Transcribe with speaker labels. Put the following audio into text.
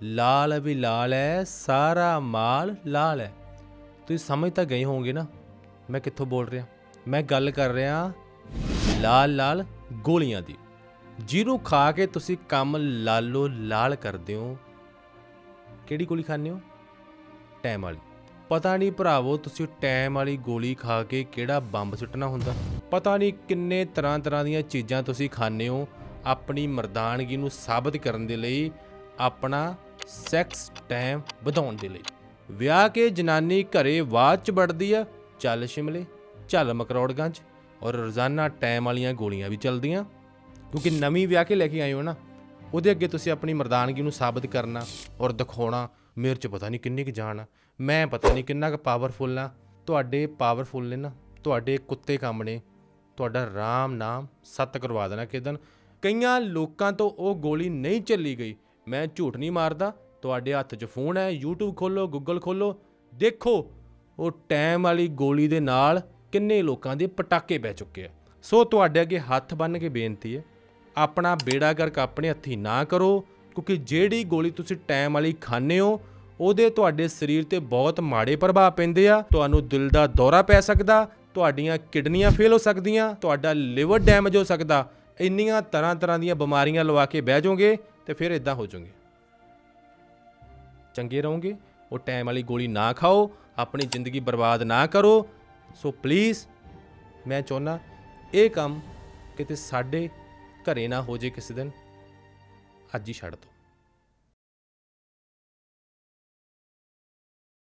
Speaker 1: ਲਾਲ ਵੀ ਲਾਲ ਹੈ ਸਾਰਾ ਮਾਲ ਲਾਲ ਹੈ ਤੁਸੀਂ ਸਮਝ ਤਾਂ ਗਏ ਹੋਵੋਗੇ ਨਾ, ਮੈਂ ਕਿੱਥੋਂ ਬੋਲ ਰਿਹਾ? ਮੈਂ ਗੱਲ ਕਰ ਰਿਹਾ ਲਾਲ ਲਾਲ ਗੋਲੀਆਂ ਦੀ। ਜਿਹਨੂੰ ਖਾ ਕੇ ਤੁਸੀਂ ਕੰਮ ਲਾਲੋ ਲਾਲ ਕਰਦੇ ਹੋ, ਕਿਹੜੀ ਗੋਲੀ ਖਾਂਦੇ ਹੋ? ਟਾਈਮ ਵਾਲੀ। ਪਤਾ ਨਹੀਂ ਭਰਾਵੋ, ਤੁਸੀਂ ਟਾਈਮ ਵਾਲੀ ਗੋਲੀ ਖਾ ਕੇ ਕਿਹੜਾ ਬੰਬ ਸੁੱਟਣਾ ਹੁੰਦਾ? ਪਤਾ ਨਹੀਂ ਕਿੰਨੇ ਤਰ੍ਹਾਂ ਤਰ੍ਹਾਂ ਦੀਆਂ ਚੀਜ਼ਾਂ ਤੁਸੀਂ ਖਾਂਦੇ ਹੋ, ਆਪਣੀ ਮਰਦਾਨਗੀ ਨੂੰ ਸਾਬਤ ਕਰਨ ਦੇ ਲਈ ਆਪਣਾ ਸੈਕਸ ਟਾਈਮ ਵਧਾਉਣ ਦੇ ਲਈ। ਵਿਆਹ ਕੇ ਜਨਾਨੀ ਘਰੇ ਬਾਅਦ ਚ ਵੜਦੀ ਆ, ਚੱਲ ਸ਼ਿਮਲੇ, ਚੱਲ ਮਕਰੌੜਗੰਜ ਔਰ ਰੋਜ਼ਾਨਾ ਟਾਈਮ ਵਾਲੀਆਂ ਗੋਲੀਆਂ ਵੀ ਚੱਲਦੀਆਂ। ਕਿਉਂਕਿ ਨਵੀਂ ਵਿਆਹ ਕੇ ਲੈ ਕੇ ਆਏ ਹੋ ਨਾ, ਉਹਦੇ ਅੱਗੇ ਤੁਸੀਂ ਆਪਣੀ ਮਰਦਾਨਗੀ ਨੂੰ ਸਾਬਤ ਕਰਨਾ ਔਰ ਦਿਖਾਉਣਾ, ਮੇਰੇ 'ਚ ਪਤਾ ਨਹੀਂ ਕਿੰਨੀ ਕੁ ਜਾਣ ਆ, ਮੈਂ ਪਤਾ ਨਹੀਂ ਕਿੰਨਾ ਕੁ ਪਾਵਰਫੁਲ ਆ। ਤੁਹਾਡੇ ਪਾਵਰਫੁਲ ਨੇ ਨਾ, ਤੁਹਾਡੇ ਕੁੱਤੇ ਕੰਮ ਨੇ, ਤੁਹਾਡਾ ਰਾਮ ਨਾਮ ਸੱਤ ਕਰਵਾ ਦੇਣਾ ਕਿਦਨ ਕਈਆਂ ਲੋਕਾਂ ਤੋਂ ਉਹ ਗੋਲੀ ਨਹੀਂ ਚੱਲੀ ਗਈ ਮੈਂ ਝੂਠ ਨਹੀਂ ਮਾਰਦਾ, ਤੁਹਾਡੇ ਹੱਥ 'ਚ ਫੋਨ ਹੈ, YouTube ਖੋਲੋ Google ਖੋਲੋ ਦੇਖੋ, ਉਹ ਟਾਈਮ ਵਾਲੀ ਗੋਲੀ ਦੇ ਨਾਲ ਕਿੰਨੇ ਲੋਕਾਂ ਦੇ ਪਟਾਕੇ ਪੈ ਚੁੱਕੇ ਆ। ਸੋ ਤੁਹਾਡੇ ਅੱਗੇ ਹੱਥ ਬੰਨ੍ਹ ਕੇ ਬੇਨਤੀ ਹੈ, ਆਪਣਾ ਬੇੜਾ ਗਰਕ ਆਪਣੇ ਹੱਥੀ ਨਾ ਕਰੋ, ਕਿਉਂਕਿ ਜਿਹੜੀ ਗੋਲੀ ਤੁਸੀਂ ਟਾਈਮ ਵਾਲੀ ਖਾਂਦੇ ਹੋ, ਉਹਦੇ ਤੁਹਾਡੇ ਸਰੀਰ ਤੇ ਬਹੁਤ ਮਾੜੇ ਪ੍ਰਭਾਵ ਪੈਂਦੇ ਆ। ਤੁਹਾਨੂੰ ਦਿਲ ਦਾ ਦੌਰਾ ਪੈ ਸਕਦਾ, ਤੁਹਾਡੀਆਂ ਕਿਡਨੀਆਂ ਫੇਲ ਹੋ ਸਕਦੀਆਂ, ਤੁਹਾਡਾ ਲਿਵਰ ਡੈਮੇਜ ਹੋ ਸਕਦਾ। ਇੰਨੀਆਂ ਤਰ੍ਹਾਂ ਤਰ੍ਹਾਂ ਦੀਆਂ ਬਿਮਾਰੀਆਂ ਲਵਾ ਕੇ ਬਹਿ ਜਾਓਗੇ ਤੇ ਫਿਰ ਇਦਾਂ ਹੋ ਜਾਓਗੇ। ਚੰਗੇ ਰਹੋਗੇ, ਉਹ ਟਾਈਮ ਵਾਲੀ ਗੋਲੀ ਨਾ ਖਾਓ, ਆਪਣੀ ਜ਼ਿੰਦਗੀ ਬਰਬਾਦ ਨਾ ਕਰੋ। ਸੋ ਪਲੀਜ਼ ਮੈਂ ਚਾਹੁੰਦਾ ਇਹ ਕੰਮ ਕਿਤੇ ਸਾਡੇ ਘਰੇ ਨਾ ਹੋ ਜੇ ਕਿਸੇ ਦਿਨ। ਅੱਜ ਹੀ ਛੱਡ ਦਿਓ।